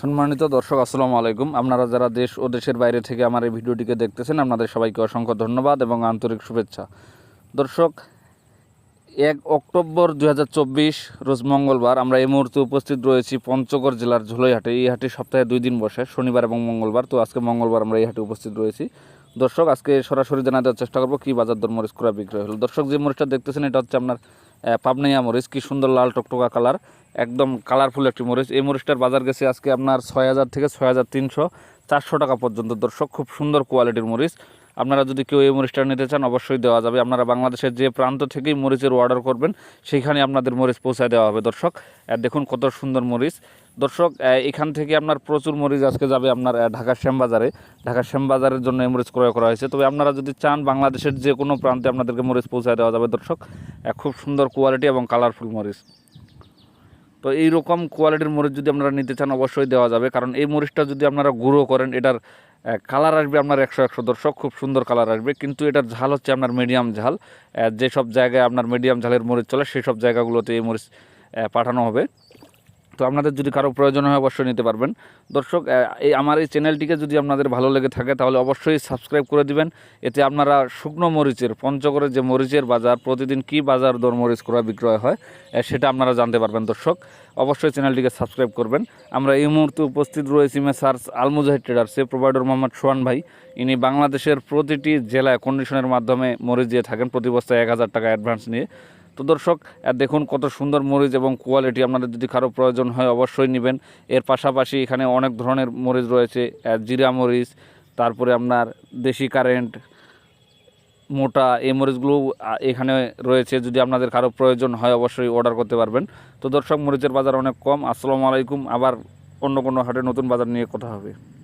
সম্মানিত দর্শক, আসসালামু আলাইকুম। আপনারা যারা দেশ ও দেশের বাইরে থেকে আমার এই ভিডিওটিকে দেখতেছেন, আপনাদের সবাইকে অসংখ্য ধন্যবাদ এবং আন্তরিক শুভেচ্ছা। দর্শক, এক অক্টোবর দুই হাজার চব্বিশ, রোজ মঙ্গলবার, আমরা এই মুহূর্তে উপস্থিত রয়েছি পঞ্চগড় জেলার ঝুলইহাটে। এই হাটে সপ্তাহে দুই দিন বসে, শনিবার এবং মঙ্গলবার। তো আজকে মঙ্গলবার আমরা এই হাটে উপস্থিত রয়েছি। দর্শক, আজকে সরাসরি জানা দেওয়ার চেষ্টা করব কী বাজার দর মরিচ ক্রয় বিক্রয় হলো। দর্শক, যে মরিচটা দেখতেছেন, এটা হচ্ছে আপনার পাবনাইয়া মরিচ, কি সুন্দর লাল টকটকা কালার, একদম কালারফুল একটি মরিচ। এই মরিচটার বাজার গেছে আজকে আপনার ছয় হাজার থেকে ছয় হাজার তিনশো, চারশো টাকা পর্যন্ত দর্শক, খুব সুন্দর কোয়ালিটির মরিচ। আপনারা যদি কেউ এই মরিচটা নিতে চান, অবশ্যই দেওয়া যাবে। আপনারা বাংলাদেশের যে প্রান্ত থেকেই মরিচের অর্ডার করবেন, সেইখানে আপনাদের মরিচ পৌঁছায় দেওয়া হবে দর্শক। দেখুন কত সুন্দর মরিচ। দর্শক এখান থেকে আপনার প্রচুর মরিচ আজকে যাবে আপনার ঢাকার শ্যামবাজারে। ঢাকার শ্যামবাজারের জন্য এই মরিচ ক্রয় করা হয়েছে। তবে আপনারা যদি চান, বাংলাদেশের যে কোনো প্রান্তে আপনাদেরকে মরিচ পৌঁছায় দেওয়া যাবে দর্শক। খুব সুন্দর কোয়ালিটি এবং কালারফুল মরিচ। তো এই রকম কোয়ালিটির মরিচ যদি আপনারা নিতে চান, অবশ্যই দেওয়া যাবে। কারণ এই মরিচটা যদি আপনারা গুঁড়ো করেন, এটার কালার আসবে আপনার একশো একশো দর্শক, খুব সুন্দর কালার আসবে। কিন্তু এটার ঝাল হচ্ছে আপনার মিডিয়াম ঝাল। যেসব জায়গায় আপনার মিডিয়াম ঝালের মরিচ চলে সেই সব জায়গাগুলোতে এই মরিচ পাঠানো হবে। তো আপনাদের যদি কারও প্রয়োজন হয় অবশ্যই নিতে পারবেন। দর্শক এই আমার এই চ্যানেলটিকে যদি আপনাদের ভালো লেগে থাকে তাহলে অবশ্যই সাবস্ক্রাইব করে দিবেন। এতে আপনারা শুকনো মরিচের, পঞ্চগড়ের যে মরিচের বাজার, প্রতিদিন কি বাজার দর মরিচ করা বিক্রয় হয় সেটা আপনারা জানতে পারবেন। দর্শক, অবশ্যই চ্যানেলটিকে সাবস্ক্রাইব করবেন। আমরা এই মুহূর্তে উপস্থিত রয়েছি মেসার্স আলমুজাহিদ ট্রেডার্সে প্রোভাইডার মোহাম্মদ সোহান ভাই। ইনি বাংলাদেশের প্রতিটি জেলায় কন্ডিশনের মাধ্যমে মরিচ দিয়ে থাকেন প্রতি বস্তায় এক হাজার টাকা অ্যাডভান্স নিয়ে। তো দর্শক দেখুন কত সুন্দর মরিচ এবং কোয়ালিটি আপনাদের যদি কারও প্রয়োজন হয় অবশ্যই নেবেন। এর পাশাপাশি এখানে অনেক ধরনের মরিচ রয়েছে জিরা মরিচ, তারপরে আপনার দেশি কারেন্ট মোটা, এই মরিচগুলো এখানে রয়েছে। যদি আপনাদের কারও প্রয়োজন হয় অবশ্যই অর্ডার করতে পারবেন। তো দর্শক, মরিচের বাজার অনেক কম। আসসালামু আলাইকুম। আবার অন্য কোনো হাটে নতুন বাজার নিয়ে কথা হবে।